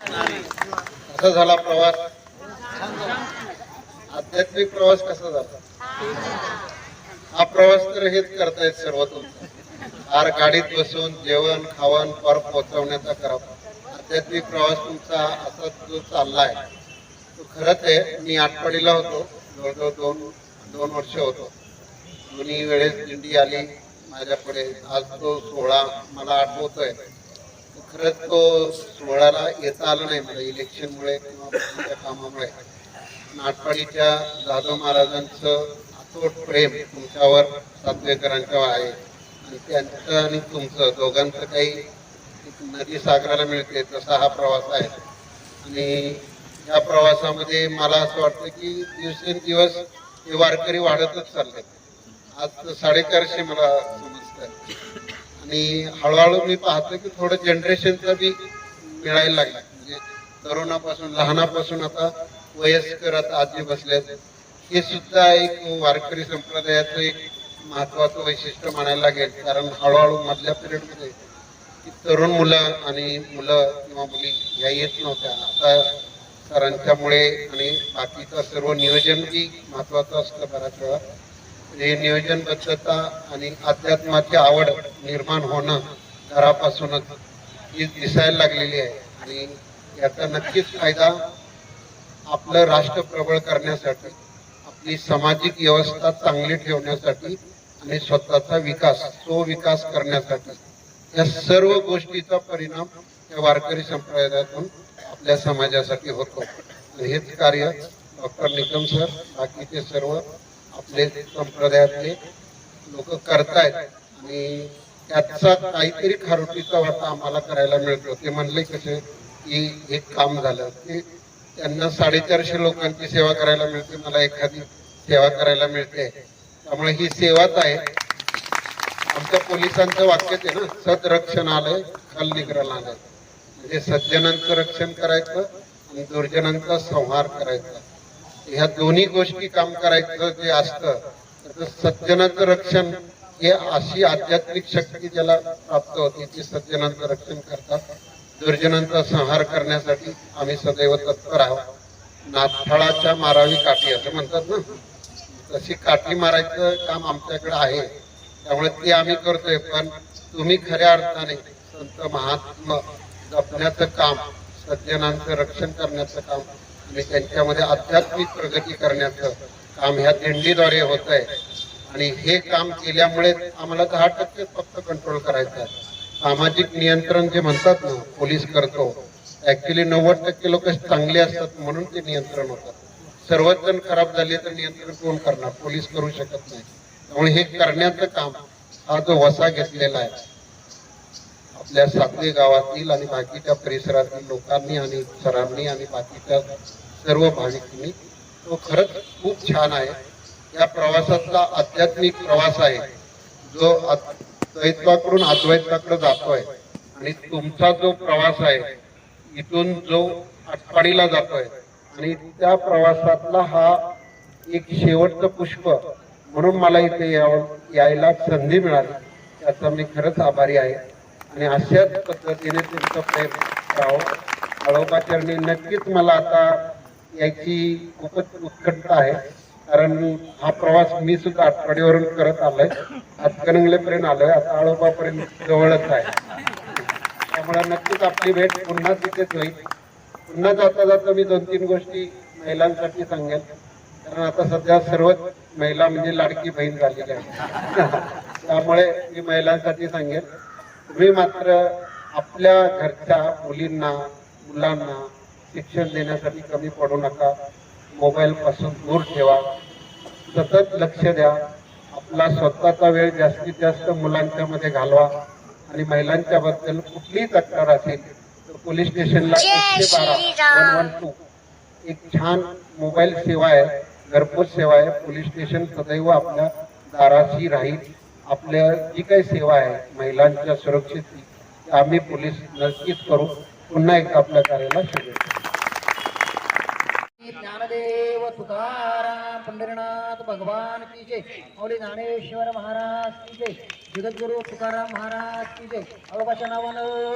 कसा झाला प्रवास? आध्यात्मिक प्रवास कसा झाला? हा प्रवास तर हेच करतायत सर्व तुमचा. आर गाडीत बसून जेवण खावण पर पोहोचवण्याचा करा आध्यात्मिक प्रवास तुमचा असा जो चाललाय तो खरंच आहे मी आठवडीला होतो. जवळजवळ दोन दोन वर्ष होतो. दोन्ही वेळेस दिंडी आली माझ्याकडे आज तो सोहळा मला आठवतोय. खरंच तो सोहळ्याला येता आला नाही मला इलेक्शनमुळे किंवा कामामुळे. नाटपाडीच्या जाधव महाराजांचं अतोट प्रेम तुमच्यावर सातवेकरांच्यावर आहे आणि त्यांचं आणि तुमचं दोघांचं काही नदी सागराला मिळते तसा हा प्रवास आहे. आणि या प्रवासामध्ये मला असं वाटतं की दिवसेंदिवस हे वारकरी वाढतच चालले आज तर साडेचारशे मला समजतं आणि हळूहळू मी पाहतो की थोडं जनरेशनचा बी मिळायला लागला. म्हणजे तरुणापासून लहानापासून आता वयस्कर आता आजी बसले हे सुद्धा एक वारकरी संप्रदायाचं एक महत्वाचं वैशिष्ट्य म्हणायला लागेल. कारण हळूहळू मधल्या पिरियडमध्ये तरुण मुलं आणि मुलं किंवा मुली ह्या येत नव्हत्या. आता सरांच्यामुळे आणि बाकीचं सर्व नियोजन बी महत्वाचं असतं बऱ्याच वेळा. हे नियोजनबद्धता आणि अध्यात्माची आवड निर्माण होणं घरापासूनच ही दिसायला लागलेली आहे. आणि याचा नक्कीच फायदा आपलं राष्ट्र प्रबळ करण्यासाठी आपली सामाजिक व्यवस्था चांगली ठेवण्यासाठी आणि स्वतःचा विकास तो विकास करण्यासाठी या सर्व गोष्टीचा परिणाम या वारकरी संप्रदायातून आपल्या समाजासाठी होतो. हेच कार्य डॉक्टर निकम सर बाकीचे सर्व आपले संप्रदायातले लोक करतायत. आणि त्याचा काहीतरी खारुटीचा वाटा आम्हाला करायला मिळतो. ते म्हणले कसे की एक काम झालं ते त्यांना साडेचारशे लोकांची सेवा करायला मिळते मला एखादी सेवा करायला मिळते. त्यामुळे ही सेवाच आहे. आमच्या पोलिसांचं वाक्यच आहे ना सदरक्षण आलंय खाल निग्रह आलंय म्हणजे सज्जनांचं रक्षण करायचं आणि दुर्जनांचा संहार करायचा. ह्या दोन्ही गोष्टी काम करायचं जे असतं तर सज्जनाचं रक्षण हे अशी आध्यात्मिक शक्ती ज्याला प्राप्त होती ती सज्जनांचं रक्षण करतात. दुर्जनांचा संहार करण्यासाठी आम्ही सदैव तत्पर आहोत. नाथाळाच्या मारावी काठी असं म्हणतात ना? तशी काठी मारायचं काम आमच्याकडे आहे. त्यामुळे ते आम्ही करतोय पण तुम्ही खऱ्या अर्थाने संत महात्मा जपण्याचं काम सज्जनांचं रक्षण करण्याचं काम आणि त्यांच्यामध्ये आध्यात्मिक प्रगती करण्याचं काम ह्या दिंडीद्वारे होत आहे आणि हे काम केल्यामुळे आम्हाला दहा टक्के फक्त कंट्रोल करायचं आहे. सामाजिक नियंत्रण जे म्हणतात ना पोलीस करतो ऍक्च्युली नव्वद टक्के लोक चांगले असतात म्हणून ते नियंत्रण होतात सर्वच जण खराब झाले तर नियंत्रण कोण करणार? पोलीस करू शकत नाही. त्यामुळे हे करण्याचं काम हा जो वसा घेतलेला आहे आपल्या सातवे गावातील आणि बाकीच्या परिसरातील लोकांनी आणि सरांनी आणि बाकीच्या सर्व भाविकांनी तो खरंच खूप छान आहे. या प्रवासातला आध्यात्मिक प्रवास आहे. जो द्वैत्वाकडून द्वैताकडून अद्वैताकडे जातोय आणि तुमचा जो प्रवास आहे इथून जो आटपाडीला जातोय आणि त्या प्रवासातला हा एक शेवटचं पुष्प म्हणून मला इथे यायला संधी मिळाली. त्याचा मी खरंच आभारी आहे. आणि अशाच पद्धतीने तुमचं प्रेम राहावं अळोबाचरणी नक्कीच मला आता याची खूपच उत्कंठ आहे. कारण हा प्रवास मी सुद्धा आठवडीवरून करत आलोय. हातकणंगलेपर्यंत आलोय. आता आळोबापर्यंत जवळच आहे. त्यामुळे नक्कीच आपली भेट पुन्हा तिथेच होईल. पुन्हा जाता जाता मी दोन तीन गोष्टी महिलांसाठी सांगेन. कारण आता सध्या सर्वच महिला म्हणजे लाडकी बहीण झालेली आहे. त्यामुळे मी महिलांसाठी सांगेन. तुम्ही मात्र आपल्या घरच्या मुलींना मुलांना शिक्षण देण्यासाठी कमी पडू नका. मोबाईल पासून दूर ठेवा. सतत लक्ष द्या. आपला स्वतःचा वेळ जास्तीत जास्त मुलांच्या मध्ये घालवा. आणि महिलांच्या बद्दल कुठलीही तक्रार असेल तर पोलीस स्टेशनला एकशे बारा वन वन टू एक छान मोबाईल सेवा आहे घरपोच सेवा आहे. पोलीस स्टेशन सदैव आपल्या दाराशी राहील. आपल्या जी काही सेवा आहे महिलांच्या सुरक्षित आम्ही पोलीस नक्कीच करू. पुन्हा एकदा आपल्या कार्याला शुभेच्छा. ज्ञानदेव तुकाराम पंढरीनाथ भगवान की जय. मौली ज्ञानेश्वर महाराज की जय. जगद्गुरु तुकाराम महाराज की जय. अवकाच्या नावानं